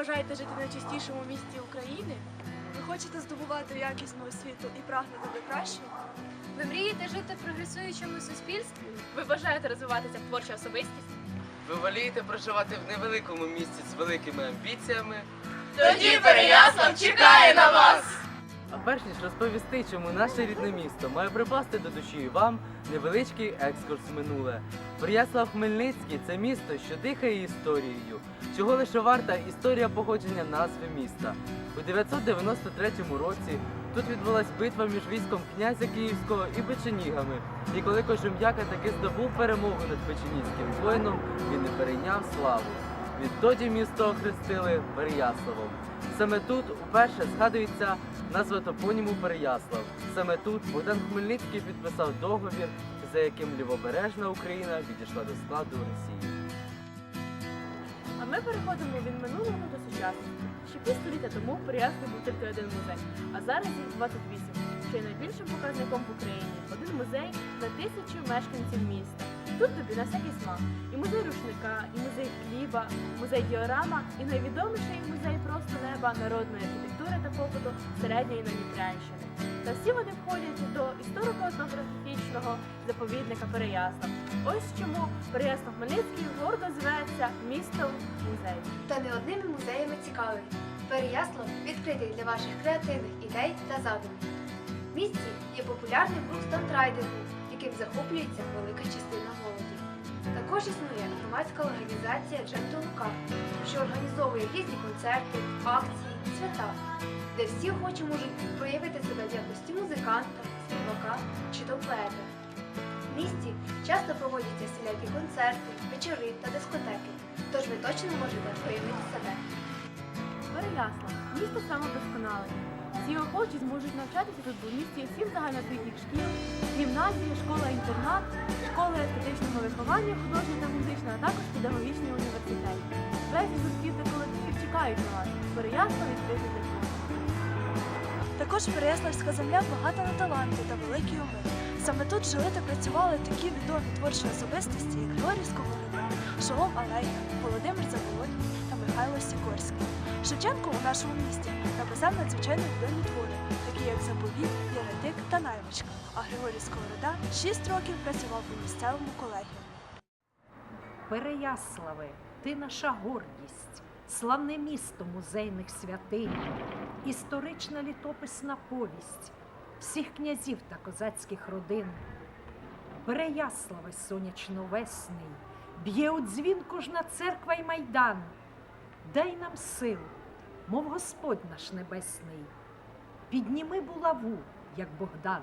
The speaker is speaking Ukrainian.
бажаєте жити в найчистішому місті України? Ви хочете здобувати якісну освіту і прагнете до кращого? Ви мрієте жити в прогресуючому суспільстві? Ви бажаєте розвиватися як творча особистість? Ви волієте проживати в невеликому місті з великими амбіціями. Тоді Переяслав чекає на вас! А перш ніж розповісти, чому наше рідне місто має припасти до душі і вам невеличкий екскурс в минуле. Переяслав Хмельницький це місто, що дихає історією, чого лише варта історія походження назви міста. У 993 році тут відбулась битва між військом князя Київського і печенігами. І коли Кожем'яка таки здобув перемогу над печенізьким воїном, він і перейняв славу. Відтоді місто охрестили Переяславом. Саме тут уперше згадується назва топоніму Переяслав. Саме тут Богдан Хмельницький підписав договір, за яким лівобережна Україна відійшла до складу Росії. А ми переходимо від минулого до сучасності. Ще півстоліття тому в був тільки один музей, а зараз їх 28, що є найбільшим показником в Україні. Один музей на тисячу мешканців міста. Тут тобі на всякий смак. І музей рушника, і музей хліба, музей діорама, і найвідоміший музей просто неба народної архітектури та побуту середньої Надніпрянщини. Та всі вони входять до історико-етнографічного заповідника Переяслав. Ось чому Переяслав Хмельницький гордо зветься містом музею. Та не одними музеями цікавий. Переяслав відкритий для ваших креативних ідей та задумів. В місті є популярним рух стандрайдингу, яким захоплюється велика частина молоді. Також існує громадська організація Джем Лука, що організовує різні концерти, акції, свята, де всі охочі можуть проявити себе в якості музиканта, співака чи то поета. Місті часто проводяться всілякі концерти, вечори та дискотеки, тож ви точно можете проявити себе. Переяслав місто самодосконале. Всі охочі зможуть навчатися тут, бо в місті є сім загальноосвітніх шкіл, гімназія, школа-інтернат, школа естетичного виховання, художня та музична, а також педагогічний університет. Весь гуртків та колективів чекають на вас. Переяслав відкритий для. Також Переяславська земля багата на таланти та великі уми. Саме тут жили та працювали такі відомі творчі особистості, як Григорій Сковорода, Шолом Алейка, Володимир Заволодь та Михайло Сікорський. Шевченко у нашому місті написав надзвичайно відомі твори, такі як Заповіт, Єретик та Наймичка. А Григорій Сковорода шість років працював у місцевому колегіумі. Переяславе, ти наша гордість, славне місто музейних святинь, історична літописна повість всіх князів та козацьких родин. Переяславе сонячно-весний, б'є у дзвін кожна церква й майдан. Дай нам сил, мов Господь наш небесний, підніми булаву, як Богдан.